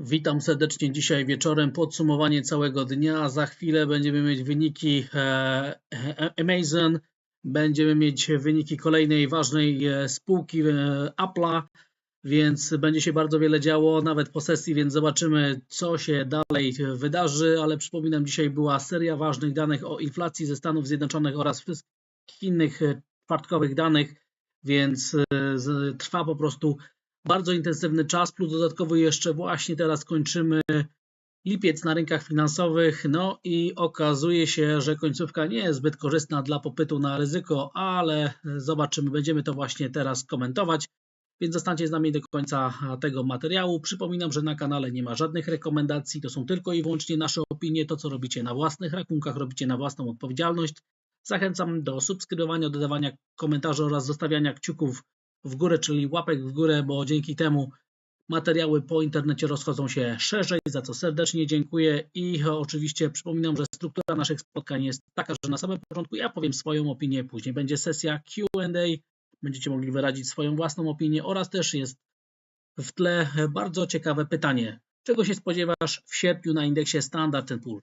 Witam serdecznie dzisiaj wieczorem. Podsumowanie całego dnia. Za chwilę będziemy mieć wyniki e, e, Amazon, będziemy mieć wyniki kolejnej ważnej e, spółki Apple'a, więc będzie się bardzo wiele działo, nawet po sesji, więc zobaczymy, co się dalej wydarzy. Ale przypominam, dzisiaj była seria ważnych danych o inflacji ze Stanów Zjednoczonych oraz wszystkich innych czwartkowych danych, więc trwa po prostu bardzo intensywny czas, plus dodatkowo jeszcze właśnie teraz kończymy lipiec na rynkach finansowych, no i okazuje się, że końcówka nie jest zbyt korzystna dla popytu na ryzyko, ale zobaczymy, będziemy to właśnie teraz komentować, więc zostańcie z nami do końca tego materiału. Przypominam, że na kanale nie ma żadnych rekomendacji, to są tylko i wyłącznie nasze opinie, to co robicie na własnych rachunkach, robicie na własną odpowiedzialność. Zachęcam do subskrybowania, dodawania komentarzy oraz zostawiania kciuków w górę, czyli łapek w górę, bo dzięki temu materiały po internecie rozchodzą się szerzej, za co serdecznie dziękuję i oczywiście przypominam, że struktura naszych spotkań jest taka, że na samym początku ja powiem swoją opinię, później będzie sesja Q&A, będziecie mogli wyrazić swoją własną opinię oraz też jest w tle bardzo ciekawe pytanie. Czego się spodziewasz w sierpniu na indeksie Standard Poor's?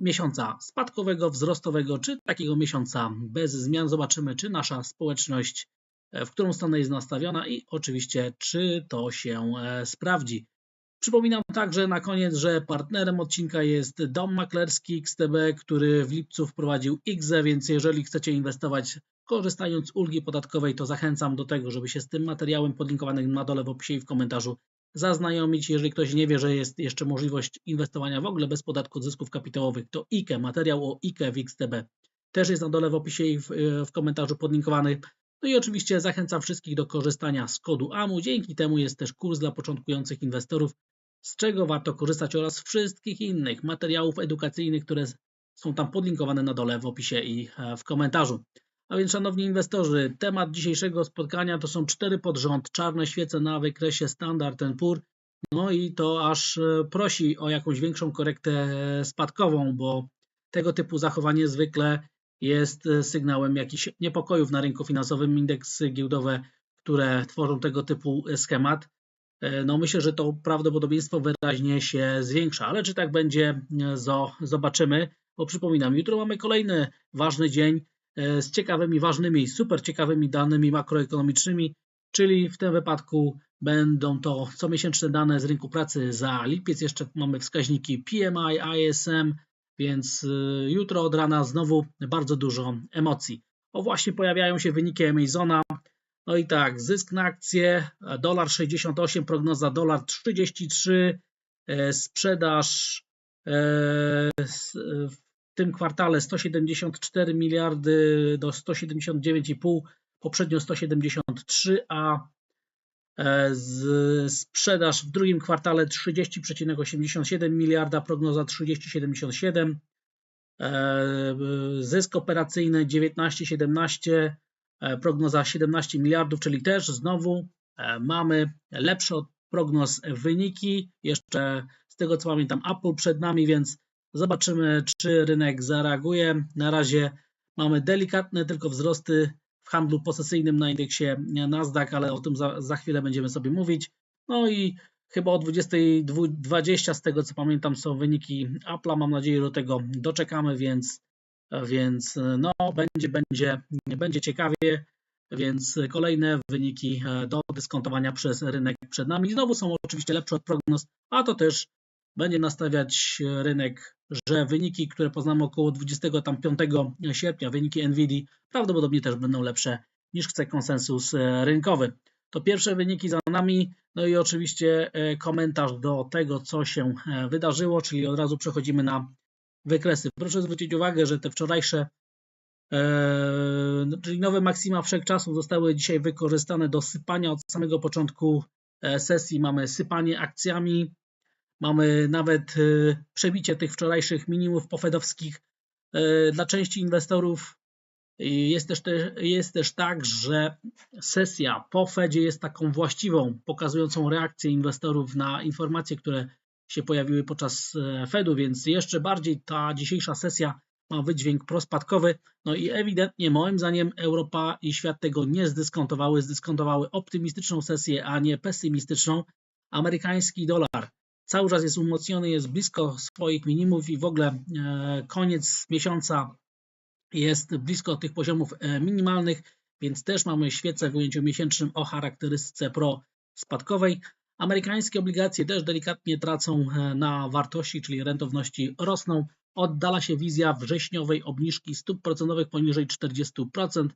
Miesiąca spadkowego, wzrostowego, czy takiego miesiąca bez zmian? Zobaczymy, czy nasza społeczność w którą stronę jest nastawiona i oczywiście, czy to się e, sprawdzi. Przypominam także na koniec, że partnerem odcinka jest Dom Maklerski XTB, który w lipcu wprowadził IGZE, więc jeżeli chcecie inwestować korzystając z ulgi podatkowej, to zachęcam do tego, żeby się z tym materiałem podlinkowanym na dole w opisie i w komentarzu zaznajomić. Jeżeli ktoś nie wie, że jest jeszcze możliwość inwestowania w ogóle bez podatku od zysków kapitałowych, to IKE, materiał o IKE w XTB też jest na dole w opisie i w, w komentarzu podlinkowany. No i oczywiście zachęcam wszystkich do korzystania z kodu AMU. Dzięki temu jest też kurs dla początkujących inwestorów, z czego warto korzystać oraz wszystkich innych materiałów edukacyjnych, które są tam podlinkowane na dole w opisie i e, w komentarzu. A więc, szanowni inwestorzy, temat dzisiejszego spotkania to są cztery pod rząd czarne świece na wykresie Standard Poor. No i to aż e, prosi o jakąś większą korektę e, spadkową, bo tego typu zachowanie zwykle jest e, sygnałem jakichś niepokojów na rynku finansowym. Indeksy giełdowe, które tworzą tego typu e, schemat, e, no myślę, że to prawdopodobieństwo wyraźnie się zwiększa, ale czy tak będzie, zobaczymy, bo przypominam, jutro mamy kolejny ważny dzień z ciekawymi, ważnymi, super ciekawymi danymi makroekonomicznymi, czyli w tym wypadku będą to comiesięczne dane z rynku pracy za lipiec, jeszcze mamy wskaźniki PMI, ISM, więc y, jutro od rana znowu bardzo dużo emocji. O właśnie pojawiają się wyniki Amazona. No i tak, zysk na akcję, dolar 68, prognoza dolar 33, e, sprzedaż e, w tym kwartale 174 miliardy do 179,5, poprzednio 173, a E, z sprzedaż w drugim kwartale 30,87 miliarda, prognoza 30,77, e, zysk operacyjny 19,17, e, prognoza 17 miliardów, czyli też znowu mamy lepsze od prognoz wyniki. Jeszcze z tego co pamiętam, Apple przed nami, więc zobaczymy, czy rynek zareaguje. Na razie mamy delikatne tylko wzrosty w handlu posesyjnym na indeksie Nasdaq, ale o tym za, za chwilę będziemy sobie mówić. No i chyba o 20.20 z tego co pamiętam są wyniki Apple'a. Mam nadzieję, że do tego doczekamy, więc, więc no, będzie, będzie, będzie ciekawie. Więc kolejne wyniki do dyskontowania przez rynek przed nami. Znowu są oczywiście lepsze od prognoz, a to też będzie nastawiać rynek, że wyniki, które poznamy około 25 sierpnia, wyniki NVIDIA, prawdopodobnie też będą lepsze niż chce konsensus e, rynkowy. To pierwsze wyniki za nami, no i oczywiście e, komentarz do tego, co się e, wydarzyło, czyli od razu przechodzimy na wykresy. Proszę zwrócić uwagę, że te wczorajsze, no, czyli nowe maksima wszechczasów zostały dzisiaj wykorzystane do sypania od samego początku sesji. Mamy sypanie akcjami, Mamy nawet y, przebicie tych wczorajszych minimów pofedowskich. Y, dla części inwestorów jest też, jest też tak, że sesja po Fedzie jest taką właściwą, pokazującą reakcję inwestorów na informacje, które się pojawiły podczas e, Fedu, więc jeszcze bardziej ta dzisiejsza sesja ma wydźwięk prospadkowy. No i ewidentnie moim zdaniem Europa i świat tego nie zdyskontowały, zdyskontowały optymistyczną sesję, a nie pesymistyczną. Amerykański dolar cały czas jest umocniony, jest blisko swoich minimów i w ogóle e, koniec miesiąca jest blisko tych poziomów e, minimalnych, więc też mamy świecę w ujęciu miesięcznym o charakterystyce pro-spadkowej. Amerykańskie obligacje też delikatnie tracą e, na wartości, czyli rentowności rosną. Oddala się wizja wrześniowej obniżki stóp procentowych poniżej 40%.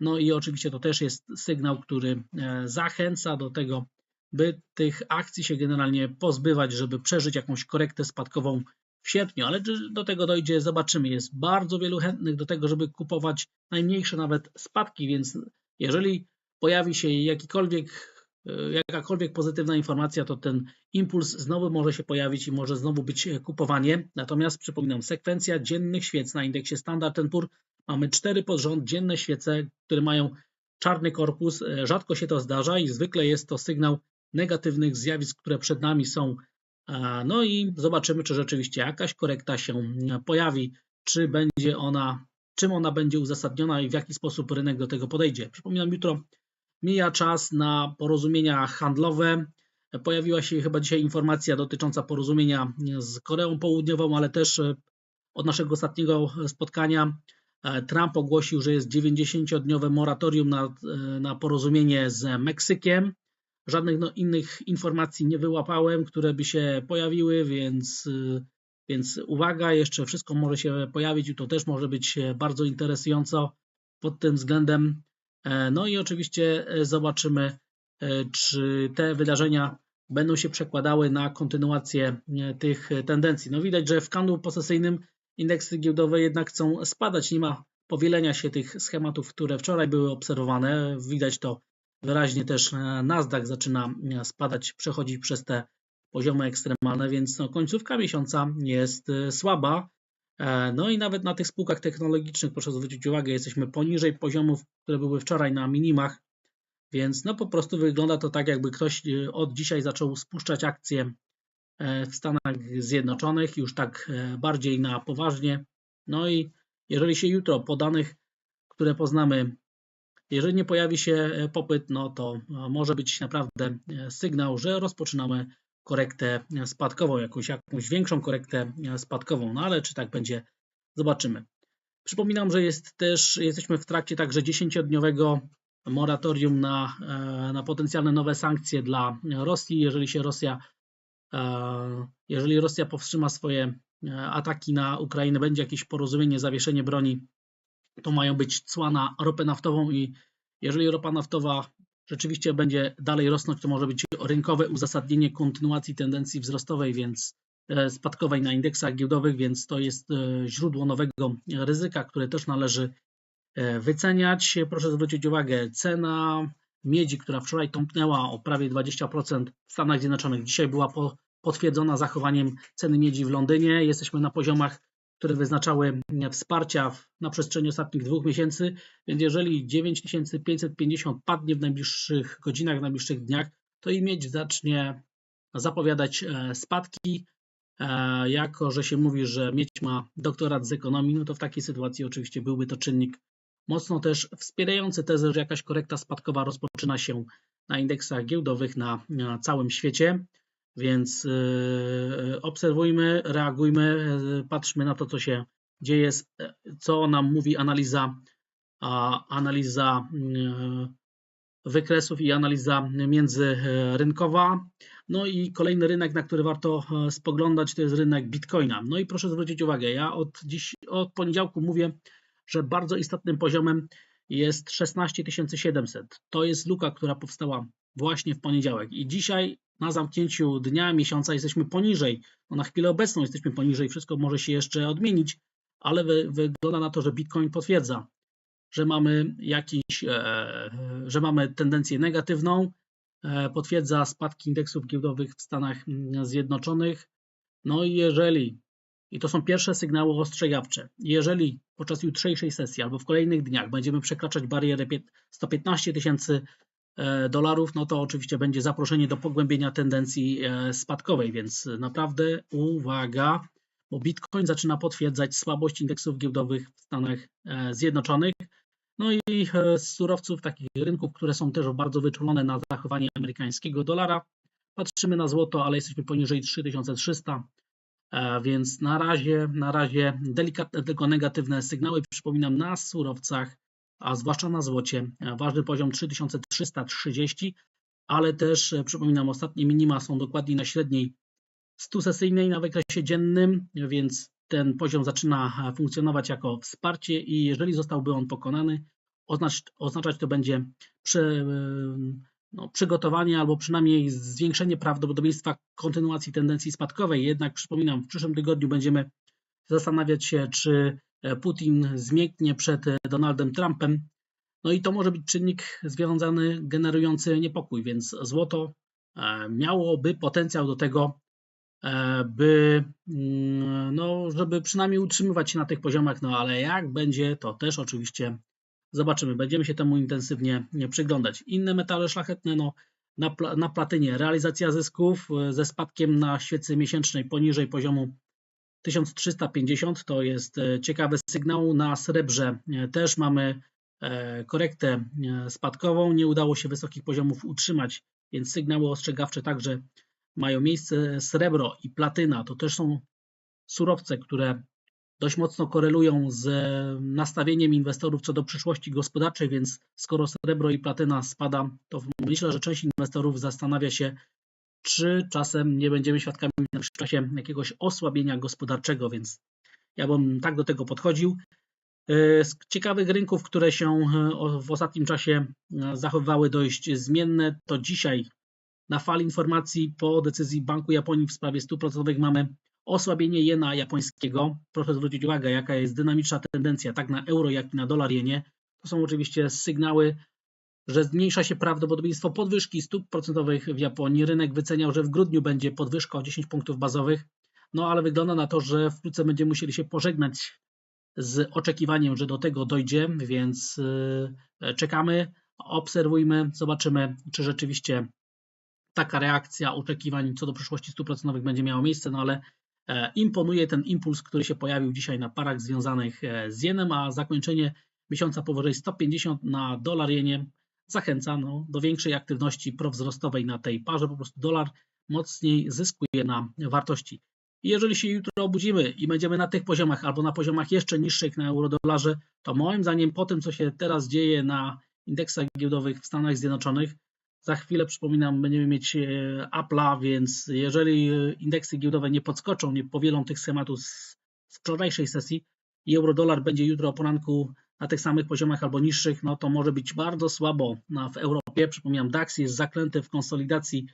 No i oczywiście to też jest sygnał, który zachęca do tego, by tych akcji się generalnie pozbywać, żeby przeżyć jakąś korektę spadkową w sierpniu, ale czy do tego dojdzie, zobaczymy. Jest bardzo wielu chętnych do tego, żeby kupować najmniejsze nawet spadki, więc jeżeli pojawi się jakikolwiek, e, jakakolwiek pozytywna informacja, to ten impuls znowu może się pojawić i może znowu być kupowanie. Natomiast przypominam, sekwencja dziennych świec na indeksie Standard Poor mamy cztery pod rząd dzienne świece, które mają czarny korpus. E, Rzadko się to zdarza i zwykle jest to sygnał negatywnych zjawisk, które przed nami są no i zobaczymy, czy rzeczywiście jakaś korekta się pojawi, czy będzie ona, czym ona będzie uzasadniona i w jaki sposób rynek do tego podejdzie. Przypominam, jutro mija czas na porozumienia handlowe. Pojawiła się chyba dzisiaj informacja dotycząca porozumienia z Koreą Południową, ale też e, od naszego ostatniego spotkania e, Trump ogłosił, że jest 90-dniowe moratorium na, e, na porozumienie z Meksykiem. Żadnych no, innych informacji nie wyłapałem, które by się pojawiły, więc, y, więc uwaga, jeszcze wszystko może się pojawić i to też może być bardzo interesująco pod tym względem. E, no i oczywiście e, zobaczymy, e, czy te wydarzenia będą się przekładały na kontynuację tych tendencji. No widać, że w kanał posesyjnym indeksy giełdowe jednak chcą spadać. Nie ma powielenia się tych schematów, które wczoraj były obserwowane. Widać to Wyraźnie też e, Nasdaq zaczyna e, spadać, przechodzi przez te poziomy ekstremalne, więc no, końcówka miesiąca jest e, słaba. No i nawet na tych spółkach technologicznych, proszę zwrócić uwagę, jesteśmy poniżej poziomów, które były wczoraj na minimach, więc no po prostu wygląda to tak, jakby ktoś od dzisiaj zaczął spuszczać akcje w Stanach Zjednoczonych, już tak bardziej na poważnie. No i jeżeli się jutro po danych, które poznamy, jeżeli nie pojawi się e, popyt, no to e, może być naprawdę e, sygnał, że rozpoczynamy korektę spadkową, jakąś, jakąś większą korektę spadkową, no ale czy tak będzie, zobaczymy. Przypominam, że jest też, jesteśmy w trakcie także 10-dniowego moratorium na, na potencjalne nowe sankcje dla Rosji. Jeżeli się Rosja, jeżeli Rosja powstrzyma swoje ataki na Ukrainę, będzie jakieś porozumienie, zawieszenie broni to mają być cła na ropę naftową i jeżeli ropa naftowa rzeczywiście będzie dalej rosnąć, to może być rynkowe uzasadnienie kontynuacji tendencji wzrostowej, więc e, spadkowej na indeksach giełdowych, więc to jest e, źródło nowego ryzyka, które też należy e, wyceniać. Proszę zwrócić uwagę, cena miedzi, która wczoraj tąpnęła o prawie 20% w Stanach Zjednoczonych, dzisiaj była potwierdzona zachowaniem ceny miedzi w Londynie. Jesteśmy na poziomach które wyznaczały wsparcia na przestrzeni ostatnich dwóch miesięcy, więc jeżeli 9550 padnie w najbliższych godzinach, w najbliższych dniach, to i mieć zacznie zapowiadać e, spadki. E, jako, że się mówi, że mieć ma doktorat z ekonomii, no to w takiej sytuacji oczywiście byłby to czynnik mocno też wspierający tezę, że jakaś korekta spadkowa rozpoczyna się na indeksach giełdowych na całym świecie. Więc y, obserwujmy, reagujmy, y, patrzmy na to, co się dzieje, co nam mówi analiza, analiza y, wykresów i analiza międzyrynkowa. No i kolejny rynek, na który warto spoglądać, to jest rynek Bitcoina. No i proszę zwrócić uwagę, ja od dziś, od poniedziałku mówię, że bardzo istotnym poziomem jest 16 700. To jest luka, która powstała właśnie w poniedziałek. I dzisiaj na zamknięciu dnia, miesiąca jesteśmy poniżej. No na chwilę obecną jesteśmy poniżej, wszystko może się jeszcze odmienić, ale wy, wygląda na to, że Bitcoin potwierdza, że mamy jakiś, e, że mamy tendencję negatywną, e, potwierdza spadki indeksów giełdowych w Stanach Zjednoczonych. No i jeżeli, i to są pierwsze sygnały ostrzegawcze, jeżeli podczas jutrzejszej sesji albo w kolejnych dniach będziemy przekraczać barierę 115 tysięcy dolarów, no to oczywiście będzie zaproszenie do pogłębienia tendencji e, spadkowej, więc naprawdę uwaga, bo Bitcoin zaczyna potwierdzać słabość indeksów giełdowych w Stanach e, Zjednoczonych. No i z surowców takich rynków, które są też bardzo wyczulone na zachowanie amerykańskiego dolara, Patrzymy na złoto, ale jesteśmy poniżej 3300, e, więc na razie, na razie delikatne, tylko negatywne sygnały. Przypominam, na surowcach, a zwłaszcza na złocie, e, ważny poziom 3330, ale też e, przypominam, ostatnie minima są dokładnie na średniej 100 sesyjnej na wykresie dziennym, więc ten poziom zaczyna funkcjonować jako wsparcie i jeżeli zostałby on pokonany, oznacz, oznaczać to będzie przy, no, przygotowanie albo przynajmniej zwiększenie prawdopodobieństwa kontynuacji tendencji spadkowej. Jednak przypominam, w przyszłym tygodniu będziemy zastanawiać się, czy Putin zmięknie przed Donaldem Trumpem. No i to może być czynnik związany, generujący niepokój, więc złoto e, miałoby potencjał do tego, e, by, mm, no, żeby przynajmniej utrzymywać się na tych poziomach, no ale jak będzie, to też oczywiście Zobaczymy, będziemy się temu intensywnie przyglądać. Inne metale szlachetne, no, na, na platynie realizacja zysków e, ze spadkiem na świecy miesięcznej poniżej poziomu 1350 to jest e, ciekawy sygnał. Na srebrze e, też mamy korektę spadkową. Nie udało się wysokich poziomów utrzymać, więc sygnały ostrzegawcze także mają miejsce. Srebro i platyna to też są surowce, które dość mocno korelują z nastawieniem inwestorów co do przyszłości gospodarczej, więc skoro srebro i platyna spada, to myślę, że część inwestorów zastanawia się, czy czasem nie będziemy świadkami w czasie jakiegoś osłabienia gospodarczego, więc ja bym tak do tego podchodził. Z ciekawych rynków, które się w ostatnim czasie zachowywały dość zmienne, to dzisiaj na fali informacji po decyzji Banku Japonii w sprawie stóp procentowych mamy osłabienie jena japońskiego. Proszę zwrócić uwagę, jaka jest dynamiczna tendencja tak na euro, jak i na dolar jenie. To są oczywiście sygnały, że zmniejsza się prawdopodobieństwo podwyżki stóp procentowych w Japonii. Rynek wyceniał, że w grudniu będzie podwyżka o 10 punktów bazowych, no ale wygląda na to, że wkrótce będziemy musieli się pożegnać z oczekiwaniem, że do tego dojdzie, więc yy, czekamy, obserwujmy, zobaczymy, czy rzeczywiście taka reakcja oczekiwań co do przyszłości stóp procentowych będzie miała miejsce, no ale E, imponuje ten impuls, który się pojawił dzisiaj na parach związanych e, z jenem, a zakończenie miesiąca powyżej 150 na dolar jenie zachęca no, do większej aktywności prowzrostowej na tej parze. Po prostu dolar mocniej zyskuje na wartości. I jeżeli się jutro obudzimy i będziemy na tych poziomach albo na poziomach jeszcze niższych na eurodolarze, to moim zdaniem po tym, co się teraz dzieje na indeksach giełdowych w Stanach Zjednoczonych, za chwilę, przypominam, będziemy mieć e, Apple'a, więc jeżeli e, indeksy giełdowe nie podskoczą, nie powielą tych schematów z wczorajszej sesji i euro-dolar będzie jutro o poranku na tych samych poziomach albo niższych, no to może być bardzo słabo na, w Europie. Przypominam, DAX jest zaklęty w konsolidacji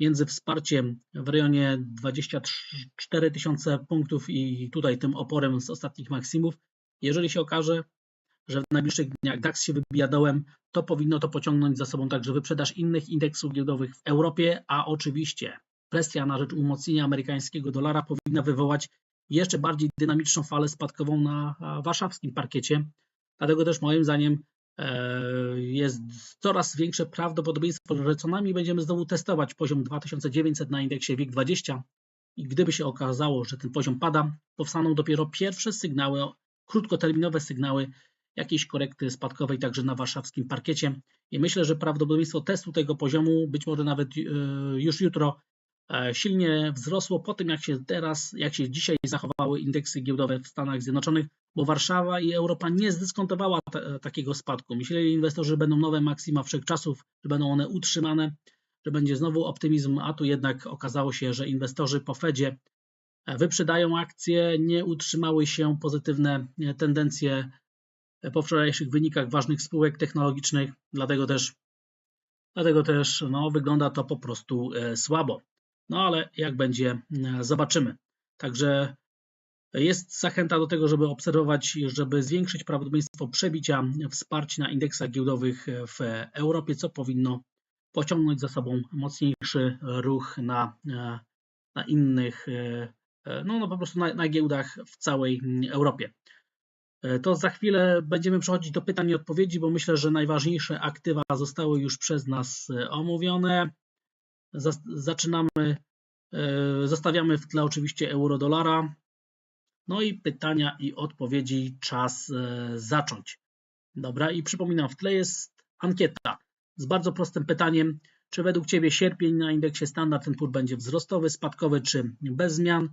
między wsparciem w rejonie 24 tysiące punktów i tutaj tym oporem z ostatnich maksimów. Jeżeli się okaże, że w najbliższych dniach DAX się wybija dołem, to powinno to pociągnąć za sobą także wyprzedaż innych indeksów giełdowych w Europie, a oczywiście presja na rzecz umocnienia amerykańskiego dolara powinna wywołać jeszcze bardziej dynamiczną falę spadkową na warszawskim parkiecie. Dlatego też moim zdaniem e, jest coraz większe prawdopodobieństwo, że co najmniej będziemy znowu testować poziom 2900 na indeksie WIG20 i gdyby się okazało, że ten poziom pada, powstaną dopiero pierwsze sygnały, krótkoterminowe sygnały jakiejś korekty spadkowej także na warszawskim parkiecie. I myślę, że prawdopodobieństwo testu tego poziomu, być może nawet e, już jutro, silnie wzrosło po tym, jak się teraz, jak się dzisiaj zachowały indeksy giełdowe w Stanach Zjednoczonych, bo Warszawa i Europa nie zdyskontowała takiego spadku. Myśleli inwestorzy, że będą nowe maksima wszechczasów, że będą one utrzymane, że będzie znowu optymizm, a tu jednak okazało się, że inwestorzy po Fedzie e, wyprzedają akcje, nie utrzymały się pozytywne tendencje po wczorajszych wynikach ważnych spółek technologicznych, dlatego też, dlatego też no, wygląda to po prostu e, słabo. No ale jak będzie, e, zobaczymy. Także jest zachęta do tego, żeby obserwować, żeby zwiększyć prawdopodobieństwo przebicia wsparć na indeksach giełdowych w Europie, co powinno pociągnąć za sobą mocniejszy ruch na, e, na innych, no, no po prostu na, na giełdach w całej Europie. E, to za chwilę będziemy przechodzić do pytań i odpowiedzi, bo myślę, że najważniejsze aktywa zostały już przez nas e, omówione. Zaczynamy, e, zostawiamy w tle oczywiście euro-dolara. No i pytania i odpowiedzi czas zacząć. Dobra, i przypominam, w tle jest ankieta z bardzo prostym pytaniem. Czy według Ciebie sierpień na indeksie Standard Poor's będzie wzrostowy, spadkowy czy bez zmian?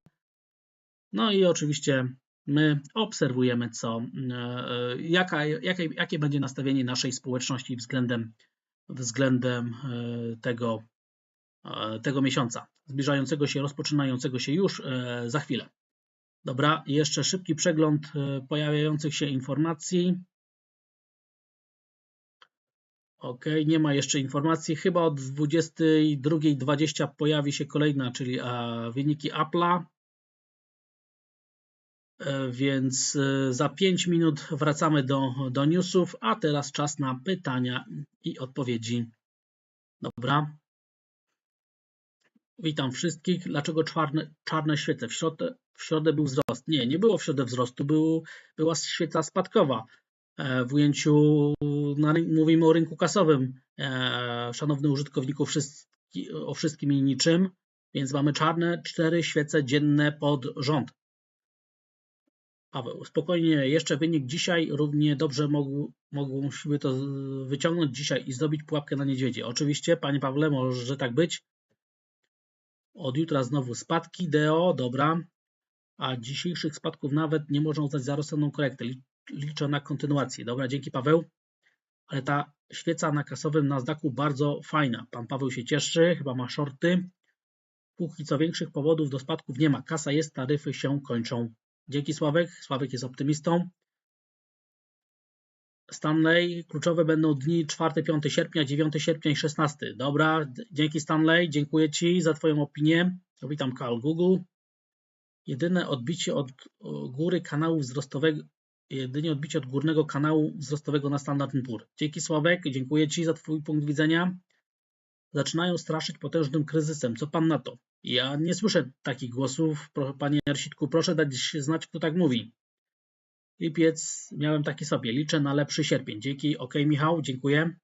No i oczywiście my obserwujemy, co, e, jaka, jakie, jakie będzie nastawienie naszej społeczności względem, względem e, tego, e, tego miesiąca, zbliżającego się, rozpoczynającego się już za chwilę. Dobra, jeszcze szybki przegląd pojawiających się informacji. Ok, nie ma jeszcze informacji. Chyba od 22.20 pojawi się kolejna, czyli wyniki Apple'a. E, więc e, za 5 minut wracamy do, do newsów, a teraz czas na pytania i odpowiedzi. Dobra. Witam wszystkich. Dlaczego czarne, czarne świece? W środę, w środę był wzrost. Nie, nie było w środę wzrostu, był, była świeca spadkowa. E, w ujęciu, na, mówimy o rynku kasowym, szanowny użytkowniku, wszystki, o wszystkim i niczym, więc mamy czarne cztery świece dzienne pod rząd. Paweł, spokojnie, jeszcze wynik dzisiaj równie dobrze mogł, mogłyśmy to wyciągnąć dzisiaj i zdobyć pułapkę na niedźwiedzie. Oczywiście, panie Pawle, może tak być. Od jutra znowu spadki, DO, dobra. A dzisiejszych spadków nawet nie można uznać za rozsądną korektę. Liczę na kontynuację. Dobra, dzięki Paweł. Ale ta świeca na kasowym Nasdaqu bardzo fajna. Pan Paweł się cieszy, chyba ma shorty. Póki co większych powodów do spadków nie ma. Kasa jest, taryfy się kończą. Dzięki Sławek. Sławek jest optymistą. Stanley, kluczowe będą dni 4-5 sierpnia, 9 sierpnia i 16. Dobra, dzięki Stanley, dziękuję Ci za Twoją opinię. Witam Karl Google. Jedyne odbicie od góry kanału wzrostowego, jedynie odbicie od górnego kanału wzrostowego na Standard Poor. Dzięki Sławek, dziękuję Ci za Twój punkt widzenia. Zaczynają straszyć potężnym kryzysem. Co Pan na to? Ja nie słyszę takich głosów. Panie Ersitku, proszę dać znać, kto tak mówi. Lipiec miałem taki sobie. Liczę na lepszy sierpień. Dzięki. OK, Michał, dziękuję.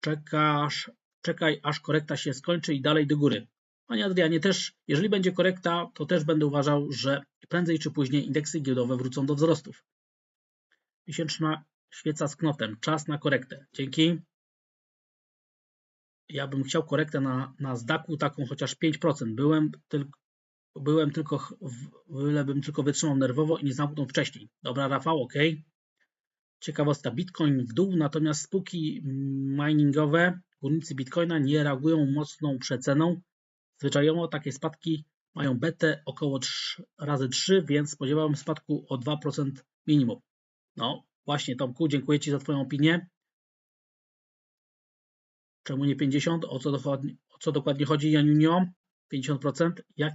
Czekasz, czekaj, aż korekta się skończy i dalej do góry. Panie Adrianie, też, jeżeli będzie korekta, to też będę uważał, że prędzej czy później indeksy giełdowe wrócą do wzrostów. Miesięczna świeca z knotem. Czas na korektę. Dzięki ja bym chciał korektę na, na zdaku taką chociaż 5%. Byłem tylko, byłem tylko, byle bym tylko wytrzymał nerwowo i nie zamknął wcześniej. Dobra, Rafał, ok. Ciekawostka, Bitcoin w dół, natomiast spółki miningowe, górnicy Bitcoina nie reagują mocną przeceną. Zwyczajowo takie spadki mają betę około 3 razy 3, więc spodziewałem spadku o 2% minimum. No, właśnie Tomku, dziękuję Ci za Twoją opinię. Czemu nie 50? O co dokładnie, o co dokładnie chodzi, Janunio? 50%. Jak,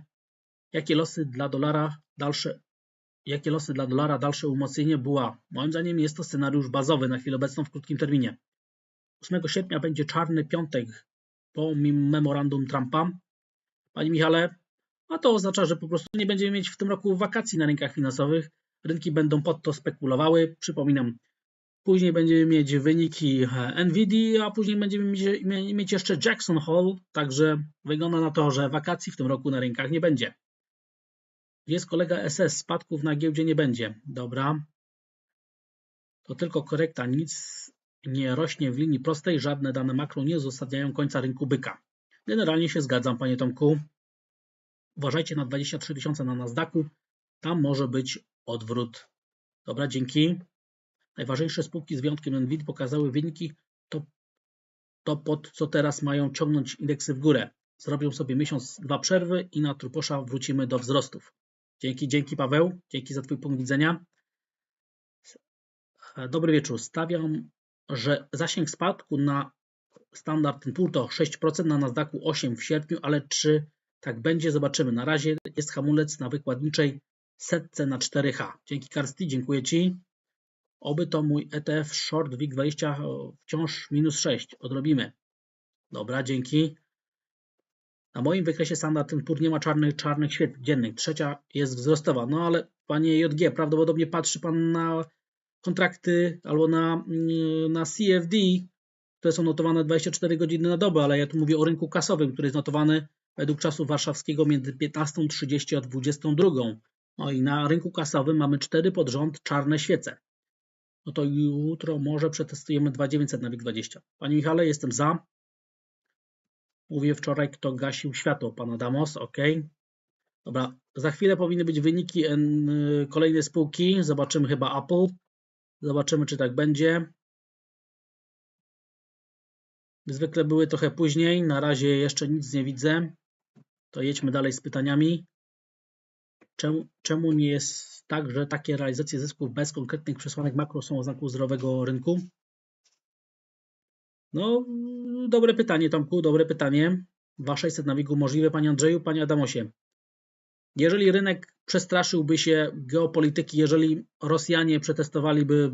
jakie losy dla dolara dalsze Jakie losy dla dolara dalsze umocnienie była? Moim zdaniem jest to scenariusz bazowy na chwilę obecną w krótkim terminie. 8 sierpnia będzie czarny piątek po memorandum Trumpa. Panie Michale, a to oznacza, że po prostu nie będziemy mieć w tym roku wakacji na rynkach finansowych. Rynki będą pod to spekulowały. Przypominam, Później będziemy mieć wyniki e, NVIDIA, a później będziemy mieć jeszcze Jackson Hole, także wygląda na to, że wakacji w tym roku na rynkach nie będzie. Jest kolega SS, spadków na giełdzie nie będzie. Dobra. To tylko korekta, nic nie rośnie w linii prostej, żadne dane makro nie uzasadniają końca rynku byka. Generalnie się zgadzam, panie Tomku. Uważajcie na 23 tysiące na Nasdaqu, tam może być odwrót. Dobra, dzięki. Najważniejsze spółki z wyjątkiem Nvidia pokazały wyniki, to, to pod co teraz mają ciągnąć indeksy w górę. Zrobią sobie miesiąc, dwa przerwy i na truposza wrócimy do wzrostów. Dzięki, dzięki Paweł, dzięki za Twój punkt widzenia. Dobry wieczór. Stawiam, że zasięg spadku na Standard Poor's to 6%, na Nasdaqu 8% w sierpniu, ale czy tak będzie, zobaczymy. Na razie jest hamulec na wykładniczej setce na 4H. Dzięki Karsty, dziękuję Ci. Oby to mój ETF Short WIG20 wciąż minus 6. Odrobimy. Dobra, dzięki. Na moim wykresie Standard Poor nie ma czarnych, czarnych świetl dziennych. Trzecia jest wzrostowa. No ale panie JG, prawdopodobnie patrzy pan na kontrakty albo na, mm, na CFD, które są notowane 24 godziny na dobę, ale ja tu mówię o rynku kasowym, który jest notowany według czasu warszawskiego między 15.30 a 22. No i na rynku kasowym mamy cztery pod rząd czarne świece no to jutro może przetestujemy 2900 na WIG20. Panie Michale, jestem za. Mówię wczoraj, kto gasił światło, pan Adamos, ok. Dobra, za chwilę powinny być wyniki en, kolejnej spółki. Zobaczymy chyba Apple. Zobaczymy, czy tak będzie. Zwykle były trochę później. Na razie jeszcze nic nie widzę. To jedźmy dalej z pytaniami. Czemu, czemu nie jest tak, że takie realizacje zysków bez konkretnych przesłanek makro są oznaką zdrowego rynku? No, dobre pytanie, Tomku, dobre pytanie. 2600 na wigu możliwe, Panie Andrzeju, Panie Adamosie. Jeżeli rynek przestraszyłby się geopolityki, jeżeli Rosjanie przetestowaliby,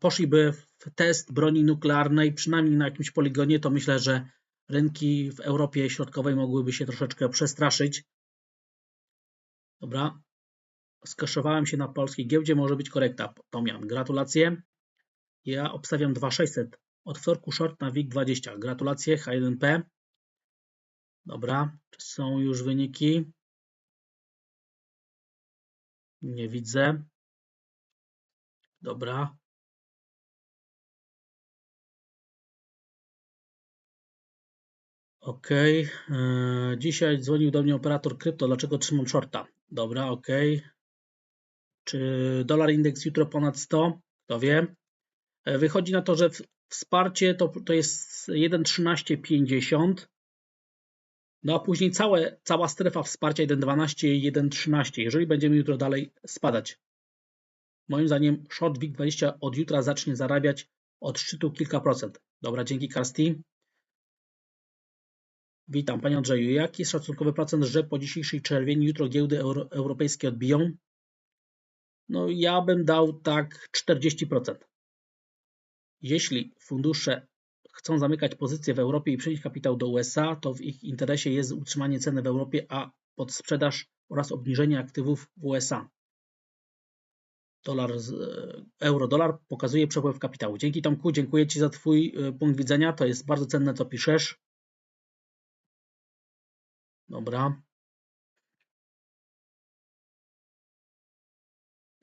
poszliby w test broni nuklearnej, przynajmniej na jakimś poligonie, to myślę, że rynki w Europie Środkowej mogłyby się troszeczkę przestraszyć. Dobra. Skaszowałem się na polskiej giełdzie, może być korekta. Tomian, gratulacje. Ja obstawiam 2600. Od wtorku short na WIG20. Gratulacje, H1P. Dobra, czy są już wyniki? Nie widzę. Dobra. Ok. Dzisiaj dzwonił do mnie operator krypto. Dlaczego trzymam shorta? Dobra, ok. Czy dolar indeks jutro ponad 100? Kto wie? E, wychodzi na to, że wsparcie to, to jest 1,1350. No a później całe, cała strefa wsparcia 1,12 i 1,13. Jeżeli będziemy jutro dalej spadać. Moim zdaniem short WIG20 od jutra zacznie zarabiać od szczytu kilka procent. Dobra, dzięki Karsti. Witam Panie Andrzeju. Jaki jest szacunkowy procent, że po dzisiejszej czerwieni jutro giełdy euro, europejskie odbiją? No ja bym dał tak 40%. Jeśli fundusze chcą zamykać pozycje w Europie i przenieść kapitał do USA, to w ich interesie jest utrzymanie ceny w Europie, a podsprzedaż oraz obniżenie aktywów w USA. Dolar, euro-dolar pokazuje przepływ kapitału. Dzięki Tomku, dziękuję Ci za Twój e, punkt widzenia. To jest bardzo cenne, co piszesz. Dobra.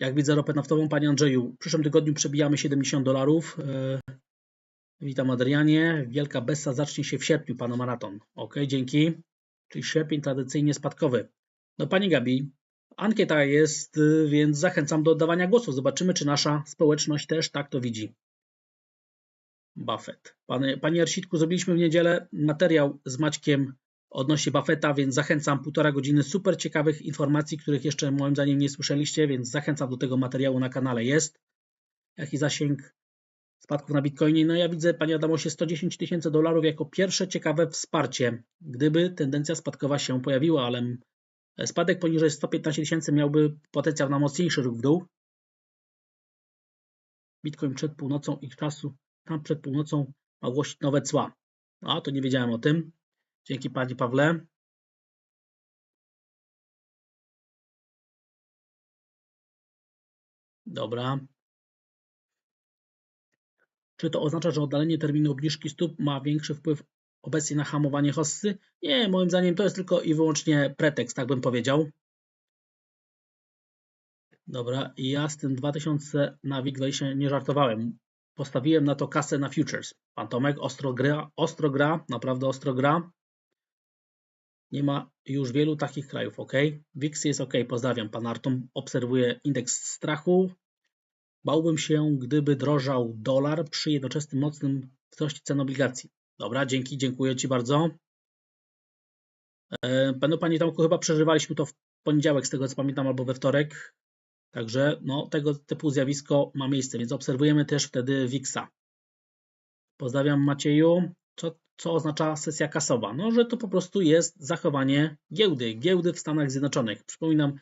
Jak widzę ropę naftową, Panie Andrzeju, w przyszłym tygodniu przebijamy 70 dolarów. E, witam Adrianie. Wielka Bessa zacznie się w sierpniu, Pana Maraton. Ok, dzięki. Czyli sierpień tradycyjnie spadkowy. No Pani Gabi, ankieta jest, y, więc zachęcam do oddawania głosu. Zobaczymy, czy nasza społeczność też tak to widzi. Buffett. Panie, Panie Arsitku, zrobiliśmy w niedzielę materiał z Maćkiem odnośnie Buffetta, więc zachęcam półtora godziny super ciekawych informacji, których jeszcze moim zdaniem nie słyszeliście, więc zachęcam do tego materiału na kanale jest. Jaki zasięg spadków na Bitcoinie? No ja widzę, Panie Adamosie, 110 tysięcy dolarów jako pierwsze ciekawe wsparcie, gdyby tendencja spadkowa się pojawiła, ale spadek poniżej 115 tysięcy miałby potencjał na mocniejszy ruch w dół. Bitcoin przed północą ich czasu, tam przed północą ma ogłosić nowe cła. A, to nie wiedziałem o tym. Dzięki Panie Pawle. Dobra. Czy to oznacza, że oddalenie terminu obniżki stóp ma większy wpływ obecnie na hamowanie hossy? Nie, moim zdaniem to jest tylko i wyłącznie pretekst, tak bym powiedział. Dobra, ja z tym 2000 na WIG20 nie żartowałem. Postawiłem na to kasę na futures. Pan Tomek ostro gra, ostro gra, naprawdę ostro gra. Nie ma już wielu takich krajów, ok? WIX jest ok, pozdrawiam. Pan Artom obserwuje indeks strachu. Bałbym się, gdyby drożał dolar przy jednoczesnym mocnym wzroście cen obligacji. Dobra, dzięki, dziękuję Ci bardzo. E, panu Panie Tomku, chyba przeżywaliśmy to w poniedziałek, z tego co pamiętam, albo we wtorek. Także no, tego typu zjawisko ma miejsce, więc obserwujemy też wtedy WIX-a. Pozdrawiam Macieju. Co, co oznacza sesja kasowa? No, że to po prostu jest zachowanie giełdy, giełdy w Stanach Zjednoczonych. Przypominam,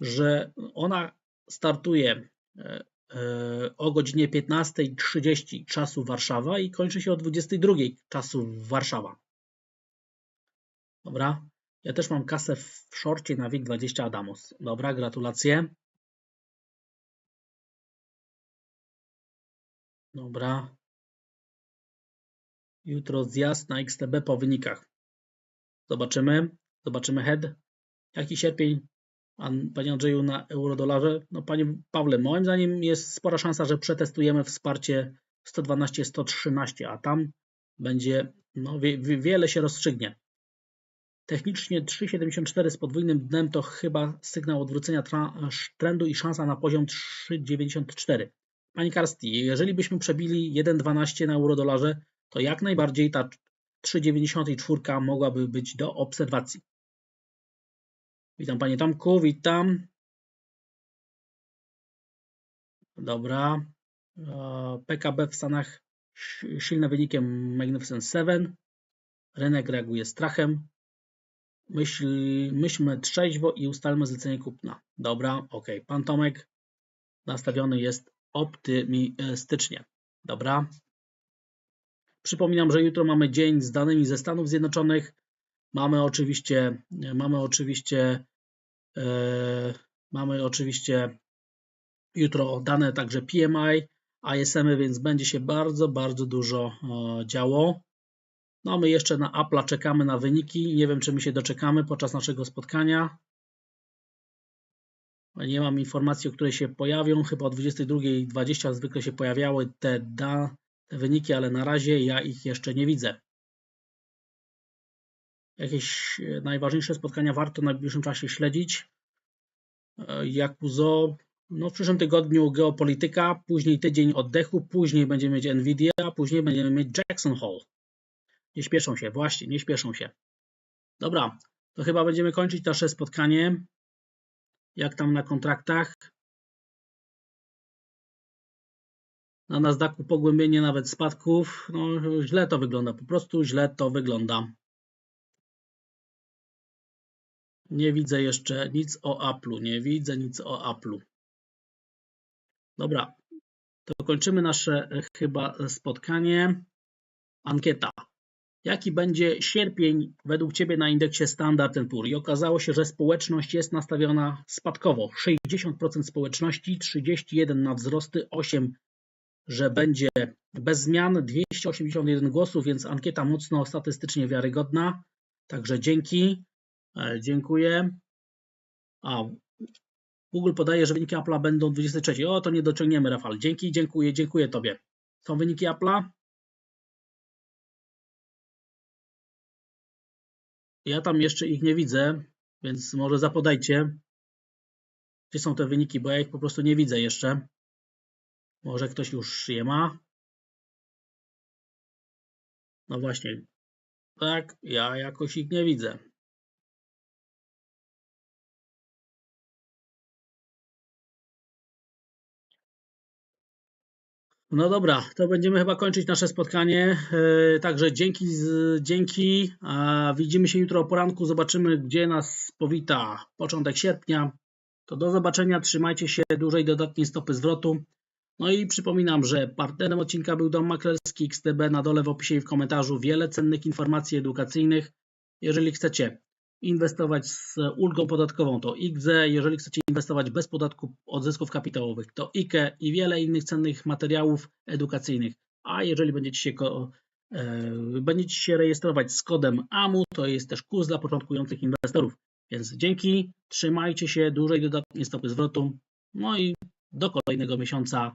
że ona startuje e, e, o godzinie 15.30 czasu Warszawa i kończy się o 22.00 czasu Warszawa. Dobra. Ja też mam kasę w szorcie na WIG20 Adamos. Dobra, gratulacje. Dobra. Jutro zjazd na XTB po wynikach. Zobaczymy. Zobaczymy head. Jaki sierpień, Panie Andrzeju, na eurodolarze? No Panie Pawle, moim zdaniem jest spora szansa, że przetestujemy wsparcie 112-113, a tam będzie no, wie, wie, wiele się rozstrzygnie. Technicznie 3,74 z podwójnym dnem to chyba sygnał odwrócenia trendu i szansa na poziom 3,94. Pani Karsti, jeżeli byśmy przebili 1,12 na euro-dolarze, to jak najbardziej ta 3,94 mogłaby być do obserwacji. Witam Panie Tomku, witam. Dobra. E, PKB w Stanach si- silne wynikiem Magnificent 7. Rynek reaguje strachem. Myśl, myślmy trzeźwo i ustalmy zlecenie kupna. Dobra, ok. Pan Tomek nastawiony jest optymistycznie. Dobra. Przypominam, że jutro mamy dzień z danymi ze Stanów Zjednoczonych. Mamy oczywiście, mamy oczywiście, e, mamy oczywiście jutro dane także PMI, ISM, więc będzie się bardzo, bardzo dużo e, działo. No my jeszcze na Apple'a czekamy na wyniki. Nie wiem, czy my się doczekamy podczas naszego spotkania. Nie mam informacji, o której się pojawią. Chyba o 22.20 zwykle się pojawiały te, da, wyniki, ale na razie ja ich jeszcze nie widzę. Jakieś e, najważniejsze spotkania warto w najbliższym czasie śledzić. E, Jakuzo, no w przyszłym tygodniu geopolityka, później tydzień oddechu, później będziemy mieć Nvidia, a później będziemy mieć Jackson Hole. Nie śpieszą się, właśnie, nie śpieszą się. Dobra, to chyba będziemy kończyć nasze spotkanie. Jak tam na kontraktach? Na Nasdaqu pogłębienie nawet spadków. No, źle to wygląda, po prostu źle to wygląda. Nie widzę jeszcze nic o Apple'u, nie widzę nic o Apple'u. Dobra, to kończymy nasze e, chyba spotkanie. Ankieta. Jaki będzie sierpień według Ciebie na indeksie Standard Poor's? I okazało się, że społeczność jest nastawiona spadkowo. 60% społeczności, 31 na wzrosty, 8, że będzie bez zmian, 281 głosów, więc ankieta mocno statystycznie wiarygodna. Także dzięki. E, Dziękuję. A, Google podaje, że wyniki Apple'a będą 23. O, to nie dociągniemy, Rafał. Dzięki, dziękuję, dziękuję Tobie. Są wyniki Apple'a? Ja tam jeszcze ich nie widzę, więc może zapodajcie, gdzie są te wyniki, bo ja ich po prostu nie widzę jeszcze. Może ktoś już je ma? No właśnie. Tak, ja jakoś ich nie widzę. No dobra, to będziemy chyba kończyć nasze spotkanie. Yy, Także dzięki, dzięki. Widzimy się jutro o poranku. Zobaczymy, gdzie nas powita początek sierpnia. To do zobaczenia. Trzymajcie się dłużej dodatniej stopy zwrotu. No i przypominam, że partnerem odcinka był Dom Maklerski XTB. Na dole w opisie i w komentarzu wiele cennych informacji edukacyjnych. Jeżeli chcecie inwestować z ulgą podatkową, to IGZE. Jeżeli chcecie inwestować bez podatku od zysków kapitałowych, to IKE i wiele innych cennych materiałów edukacyjnych. A jeżeli będziecie się, e, będziecie się rejestrować z kodem AMU, to jest też kurs dla początkujących inwestorów. Więc dzięki, trzymajcie się, dłużej dodatnie stopy zwrotu. No i do kolejnego miesiąca.